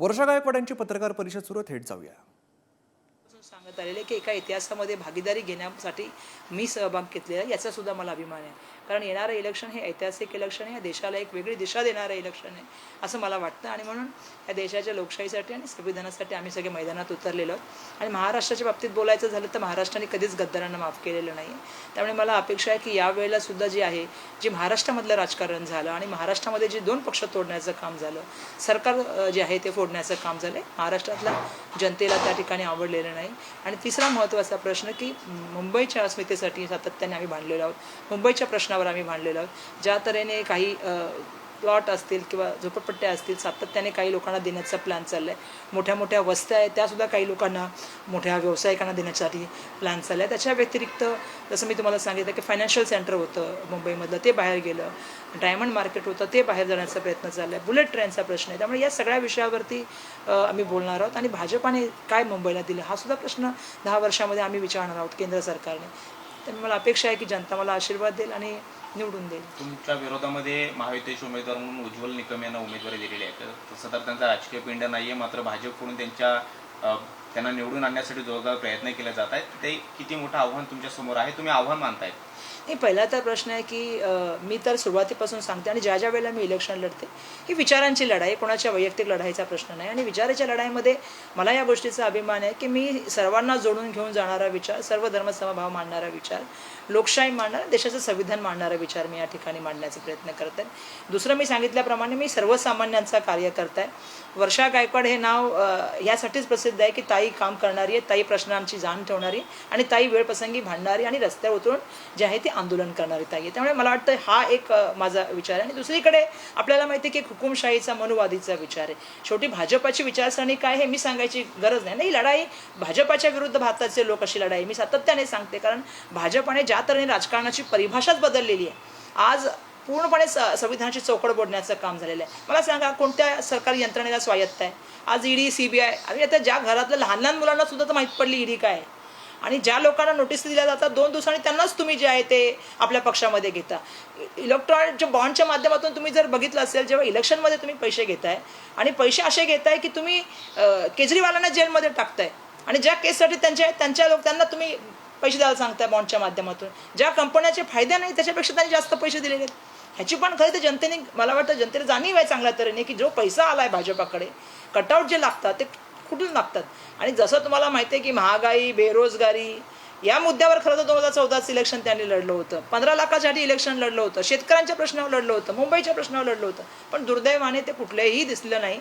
वर्षा गायकवाड्यांची पत्रकार परिषद सुरू थेट जाऊया. सांगत आलेले की एका इतिहासामध्ये भागीदारी घेण्यासाठी मी सहभाग घेतलेला आहे, याचा सुद्धा मला अभिमान आहे. कारण येणारं इलेक्शन हे ऐतिहासिक इलेक्शन आहे. या देशाला एक वेगळी दिशा देणारं इलेक्शन आहे असं मला वाटतं. आणि म्हणून या देशाच्या लोकशाहीसाठी आणि संविधानासाठी आम्ही सगळे मैदानात उतरलेलो आणि महाराष्ट्राच्या बाबतीत बोलायचं झालं तर महाराष्ट्राने कधीच गद्दारांना माफ केलेलं नाही. त्यामुळे मला अपेक्षा आहे की यावेळेला सुद्धा जी आहे जे महाराष्ट्रामधलं राजकारण झालं आणि महाराष्ट्रामध्ये जे दोन पक्ष तोडण्याचं काम झालं सरकार जे आहे ते फोडण्याचं काम झालं महाराष्ट्रातल्या जनतेला त्या ठिकाणी आवडलेलं नाही. आणि तिसरा महत्त्वाचा प्रश्न की मुंबईच्या अस्मितेसाठी सातत्याने आम्ही भांडलेलो आहोत. मुंबईच्या प्रश्नावर आम्ही भांडलेलो आहोत. ज्या तऱ्हेने काही प्लॉट असतील किंवा झोपडपट्ट्या असतील सातत्याने काही लोकांना देण्याचा प्लॅन चालला आहे मोठ्या मोठ्या वस्त्या आहेत त्यासुद्धा काही लोकांना मोठ्या व्यावसायिकांना देण्यासाठी प्लॅन चालला आहे त्याच्या व्यतिरिक्त जसं मी तुम्हाला सांगितलं की फायनान्शियल सेंटर होतं मुंबईमधलं ते बाहेर गेलं. डायमंड मार्केट होतं ते बाहेर जाण्याचा प्रयत्न चालला आहे बुलेट ट्रेनचा प्रश्न आहे. त्यामुळे या सगळ्या विषयावरती आम्ही बोलणार आहोत. आणि भाजपाने काय मुंबईला दिलं हा सुद्धा प्रश्न दहा वर्षामध्ये आम्ही विचारणार आहोत केंद्र सरकारने. त्यामुळे मला अपेक्षा आहे की जनता मला आशीर्वाद देईल आणि निवडून देईल. तुमच्या विरोधामध्ये महायुतीचे उमेदवार म्हणून उज्ज्वल निकम यांना उमेदवारी दिलेली आहे. तर तसं तर त्यांचा राजकीय पिंड नाहीये मात्र भाजपकडून त्यांच्या त्यांना निवडून आणण्यासाठी जोरदार प्रयत्न केले जात आहेत ते किती मोठं आव्हान तुमच्यासमोर आहे तुम्ही आव्हान मानताय? नाही पहिला तर प्रश्न आहे की मी तर सुरुवातीपासून सांगते आणि ज्या ज्या वेळेला मी इलेक्शन लढते ही विचारांची लढाई कोणाच्या वैयक्तिक लढाईचा प्रश्न नाही. आणि विचाराच्या लढाईमध्ये मला या गोष्टीचा अभिमान आहे की मी सर्वांना जोडून घेऊन जाणारा विचार सर्व धर्मसमभाव मांडणारा विचार लोकशाही मांडणारा देशाचं संविधान मांडणारा विचार मी या ठिकाणी मांडण्याचा प्रयत्न करत आहे. दुसरं मी सांगितल्याप्रमाणे मी सर्वसामान्यांचा कार्यकर्ता आहे. वर्षा गायकवाड हे नाव यासाठीच प्रसिद्ध आहे की ताई काम करणारी आहे ताई प्रश्नांची जाण ठेवणारी आणि ताई वेळप्रसंगी भांडणारी आणि रस्त्यावर उतरून जे आहे ते आंदोलन करणारी ताई आहे. त्यामुळे मला वाटतं हा एक माझा विचार आहे. आणि दुसरीकडे आपल्याला माहिती आहे की हुकुमशाहीचा मनुवादीचा विचार आहे. शेवटी भाजपाची विचारसरणी काय हे मी सांगायची गरज नाही. नाही लढाई भाजपाच्या विरुद्ध भारताचे लोक अशी लढाई मी सातत्याने सांगते. कारण भाजपाने ज्या तऱ्हेने राजकारणाची परिभाषाच बदललेली आहे. आज पूर्णपणे स संविधानाची चौकड बोडण्याचं काम झालेलं आहे. मला सांगा कोणत्या सरकारी यंत्रणेला स्वायत्त आहे? आज ईडी आय आणि आता ज्या घरातल्या लहान लहान मुलांना सुद्धा तर माहीत पडली ईडी काय आणि ज्या लोकांना नोटीस दिल्या जातात दोन दिवसांनी त्यांनाच तुम्ही जे आहे ते आपल्या पक्षामध्ये घेता. इलेक्ट्रॉनिकच्या बॉन्डच्या माध्यमातून तुम्ही जर बघितलं असेल जेव्हा इलेक्शनमध्ये तुम्ही पैसे घेताय आणि पैसे असे घेताय की तुम्ही केजरीवालांना जेलमध्ये टाकताय आणि ज्या केससाठी त्यांच्या त्यांच्या लोक त्यांना तुम्ही पैसे द्यायला सांगताय बॉन्डच्या माध्यमातून ज्या कंपन्याचे फायदे नाही त्याच्यापेक्षा त्यांनी जास्त पैसे दिलेले आहेत. ह्याची पण खरं तर जनतेने मला वाटतं जनतेने जाणीव आहे चांगल्या तऱ्हेने की जो पैसा आला आहे भाजपाकडे कटआउट जे लागतात ते कुठून लागतात? आणि जसं तुम्हाला माहिती आहे की महागाई बेरोजगारी या मुद्द्यावर खरं तर दोन हजार चौदाचं इलेक्शन त्यांनी लढलं होतं. पंधरा लाखासाठी इलेक्शन लढलं होतं. शेतकऱ्यांच्या प्रश्नावर लढलं होतं. मुंबईच्या प्रश्नावर लढलं होतं. पण दुर्दैवाने ते कुठलंही दिसलं नाही.